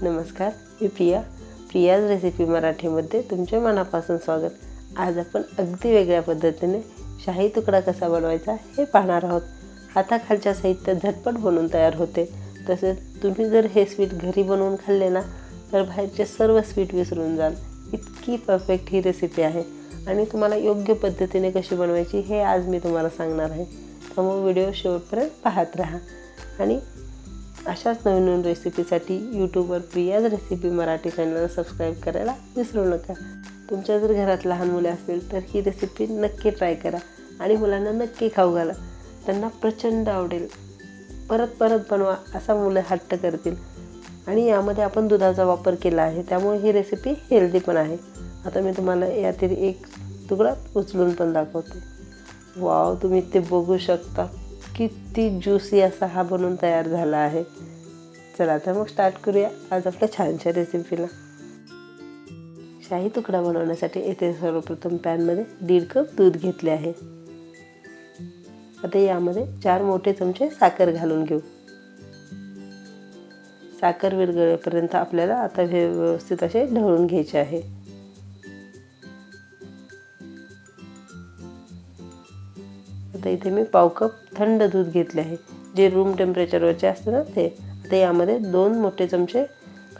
नमस्कार मी प्रिया. प्रियाज रेसिपी मराठीमध्ये तुमचे मनापासून स्वागत. आज आपण अगदी वेगळ्या पद्धतीने शाही तुकडा कसा बनवायचा हे पाहणार आहोत. हाताखालच्या साहित्य झटपट बनवून तयार होते. तसेच तुम्ही जर हे स्वीट घरी बनवून खाल्ले ना तर बाहेरचे सर्व स्वीट विसरून जाल. इतकी परफेक्ट ही रेसिपी आहे. आणि तुम्हाला योग्य पद्धतीने कशी बनवायची हे आज मी तुम्हाला सांगणार आहे. त्यामुळे व्हिडिओ शेवटपर्यंत पाहत राहा. आणि अशाच नवीन नवीन रेसिपीसाठी यूट्यूबवर प्रियाज रेसिपी मराठी चॅनलला सबस्क्राईब करायला विसरू नका. तुमच्या जर घरात लहान मुले असतील तर ही रेसिपी नक्की ट्राय करा आणि मुलांना नक्की खाऊ घाला. त्यांना प्रचंड आवडेल. परत परत बनवा असा मुलं हट्ट करतील. आणि यामध्ये आपण दुधाचा वापर केला आहे त्यामुळे ही रेसिपी हेल्दी पण आहे. आता मी तुम्हाला यातील एक तुकडा उचलून पण दाखवते. वाव तुम्ही ते बघू शकता. किती ज्युसी असा हा बनून तयार झाला आहे. चला तर मग स्टार्ट करूया. आज आपल्या छानशा रेसिपीला शाही तुकडा बनवण्यासाठी येथे सर्वप्रथम पॅनमध्ये दीड कप दूध घेतले आहे. आता यामध्ये चार मोठे चमचे साखर घालून घेऊ. साखर विरगळेपर्यंत आपल्याला आता हे व्यवस्थित असे ढवळून घ्यायचे आहे. आता इथे मी पाव कप थंड दूध घेतले आहे. जे रूम टेम्परेचरवरचे असते ना ते आता यामध्ये दोन मोठे चमचे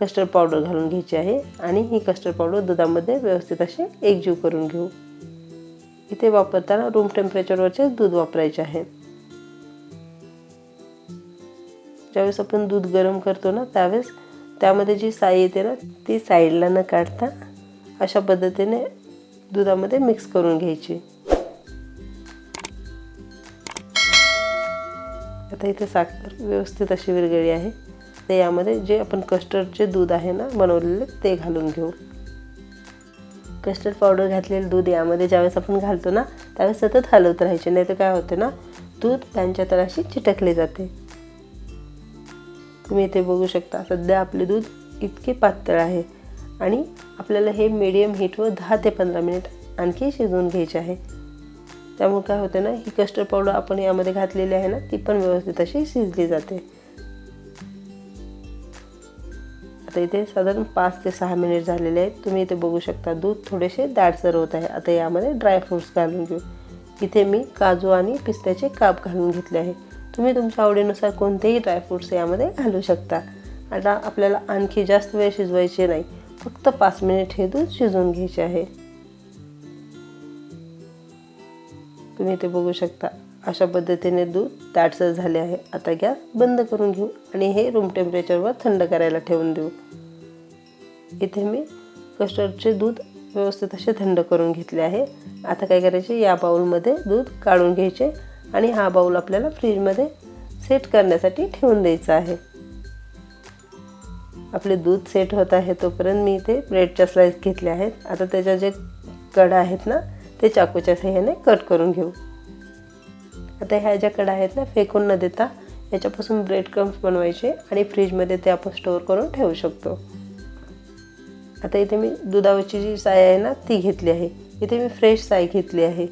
कस्टर्ड पावडर घालून घ्यायची आहे आणि ही कस्टर्ड पावडर दुधामध्ये व्यवस्थित असे एकजीव करून घेऊ. इथे वापरताना रूम टेम्परेचरवरचे दूध वापरायचे आहे. ज्यावेळेस आपण दूध गरम करतो ना त्यावेळेस त्यामध्ये जी साई येते ना ती साईडला न काढता अशा पद्धतीने दुधामध्ये मिक्स करून घ्यायची. आता इथे साखर व्यवस्थित अशी विरघळी आहे. तर यामध्ये जे आपण कस्टर्डचे दूध आहे ना बनवलेले ते घालून घेऊ. कस्टर्ड पावडर घातलेलं दूध यामध्ये ज्यावेळेस आपण घालतो ना त्यावेळेस सतत हलवत राहायचे नाही तर काय होतं ना दूध त्यांच्या तळाशी चिटकले जाते. तुम्ही इथे बघू शकता सध्या आपले दूध इतके पातळ आहे. आणि आपल्याला हे मीडियम हीटवर दहा ते पंधरा मिनिट आणखी शिजवून घ्यायचे आहे. त्यामुळे काय होतं ना ही कस्टर्ड पावडर आपण यामध्ये घातलेली आहे ना ती पण व्यवस्थित अशी शिजली जाते. आता इथे साधारण पाच ते सहा मिनिट झालेले आहेत. तुम्ही इथे बघू शकता दूध थोडेसे दाटसर होत आहे. आता यामध्ये ड्रायफ्रूट्स घालून घेऊ. इथे मी काजू आणि पिस्त्याचे काप घालून घेतले आहे. तुम्ही तुमच्या आवडीनुसार कोणतेही ड्रायफ्रूट्स यामध्ये घालू शकता. आता आपल्याला आणखी जास्त वेळ शिजवायचे नाही. फक्त पाच मिनिट हे दूध शिजवून घ्यायचे आहे. तुम्ही ते बघू शकता. अशा पद्धतीने दूध दाटसर झाले आहे. आता गॅस बंद करून घेऊ आणि हे रूम टेम्परेचरवर थंड करायला ठेवून देऊ. इथे मी कस्टर्डचे दूध व्यवस्थित असे थंड करून घेतले आहे. आता काय करायचे? या बाऊलमध्ये दूध काढून घ्यायचे आणि हा बाऊल आपल्याला फ्रीजमध्ये सेट करण्यासाठी ठेवून द्यायचा आहे. आपले दूध सेट होत आहे तोपर्यंत मी इथे ब्रेडच्या स्लाईस घेतल्या आहेत. आता त्याच्या जे कडा आहेत ना ते चाकूच्या सहाय्याने कट करून घेऊ. आता ह्या ज्या कडा आहेत ना फेकून न देता याच्यापासून ब्रेड क्रम्स बनवायचे आणि फ्रीजमध्ये ते आपण स्टोअर करून ठेवू शकतो. आता इथे मी दुधावरची जी साय आहे ना ती घेतली आहे. इथे मी फ्रेश साय घेतली आहे.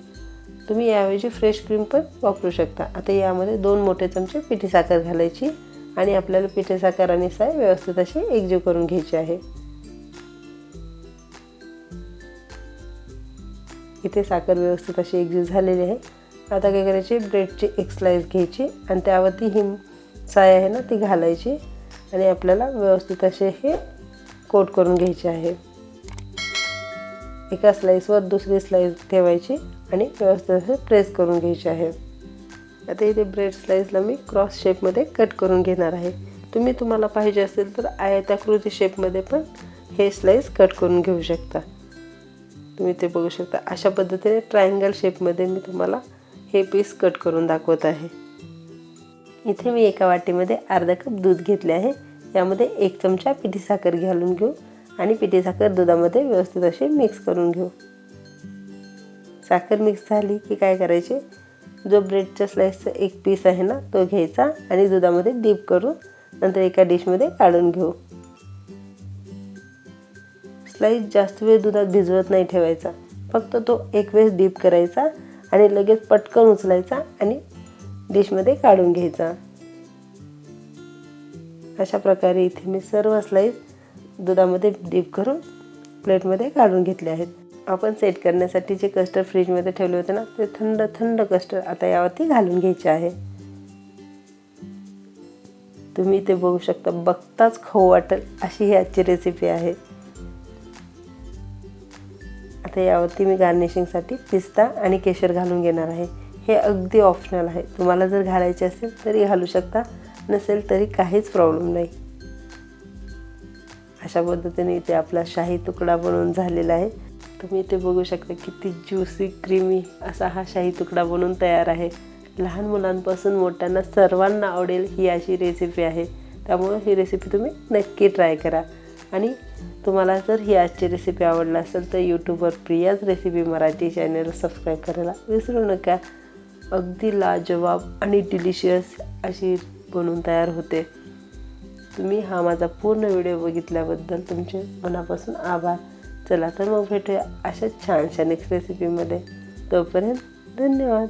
तुम्ही याऐवजी फ्रेश क्रीम पण वापरू शकता. आता यामध्ये दोन मोठे चमचे पिठी साखर घालायची आणि आपल्याला पिठी साखर आणि साय व्यवस्थित अशी एकजीव करून घ्यायची आहे. इथे साखर व्यवस्थित अशी एकजीव झालेली आहे. आता काय करायची? ब्रेडची एक स्लाईस घ्यायची आणि त्यावरती ही साय आहे ना ती घालायची आणि आपल्याला व्यवस्थित असे हे कोट करून घ्यायचे आहे. एका स्लाईसवर दुसरी स्लाईस ठेवायची आणि व्यवस्थित असे प्रेस करून घ्यायचे आहे. आता इथे ब्रेड स्लाईसला मी क्रॉस शेपमध्ये कट करून घेणार आहे. तुम्ही तुम्हाला पाहिजे असेल तर आयताकृती शेपमध्ये पण हे स्लाईस कट करून घेऊ शकता. तुम्ही ते बघू शकता. अशा पद्धतीने ट्रायंगल शेपमध्ये मी तुम्हाला हे पीस कट करून दाखवत आहे. इथे मी एका वाटीमध्ये अर्धा कप दूध घेतले आहे. यामध्ये एक चमचा पिठी साखर घालून घेऊ आणि पिठी साखर दुधामध्ये व्यवस्थित असे मिक्स करून घेऊ. साखर मिक्स झाली की काय करायचे? जो ब्रेडच्या स्लाईसचा एक पीस आहे ना तो घ्यायचा आणि दुधामध्ये डीप करून नंतर एका डिशमध्ये काढून घेऊ. स्लाईस जास्त वेळ दुधात भिजवत नाही ठेवायचा. फक्त तो एक वेळेस डीप करायचा आणि लगेच पटकन उचलायचा आणि डिशमध्ये काढून घ्यायचा. अशा प्रकारे इथे मी सर्व स्लाईस दुधामध्ये डीप करून प्लेटमध्ये काढून घेतले आहेत. आपण सेट करण्यासाठी जे कस्टर्ड फ्रीजमध्ये ठेवले होते ना ते थंड थंड कस्टर्ड आता यावरती घालून घ्यायचे आहे. तुम्ही ते बघू शकता बघताच खाऊ वाटेल अशी ही आजची रेसिपी आहे. आता यावरती मी गार्निशिंगसाठी पिस्ता आणि केशर घालून घेणार आहे. हे अगदी ऑप्शनल आहे. तुम्हाला जर घालायचे असेल तरी घालू शकता. नसेल तरी काहीच प्रॉब्लेम नाही. अशा पद्धतीने इथे आपला शाही तुकडा बनवून झालेला आहे. तुम्ही इथे बघू शकता किती ज्युसी क्रीमी असा हा शाही तुकडा बनवून तयार आहे. लहान मुलांपासून मोठ्यांना सर्वांना आवडेल ही अशी रेसिपी आहे. त्यामुळं ही रेसिपी तुम्ही नक्की ट्राय करा. आणि तुम्हाला जर ही आजची रेसिपी आवडली असेल तर यूट्यूबवर Priya's recipe Marathi channel subscribe करायला विसरू नका. अगदी लाजवाब आणि डिलिशियस अशी बनवून तयार होते. तुम्ही हा माझा पूर्ण व्हिडिओ बघितल्याबद्दल तुमचे मनापासून आभार. चला तर मग भेटूया अशा छानशा नेक्स्ट रेसिपीमध्ये तोपर्यंत धन्यवाद.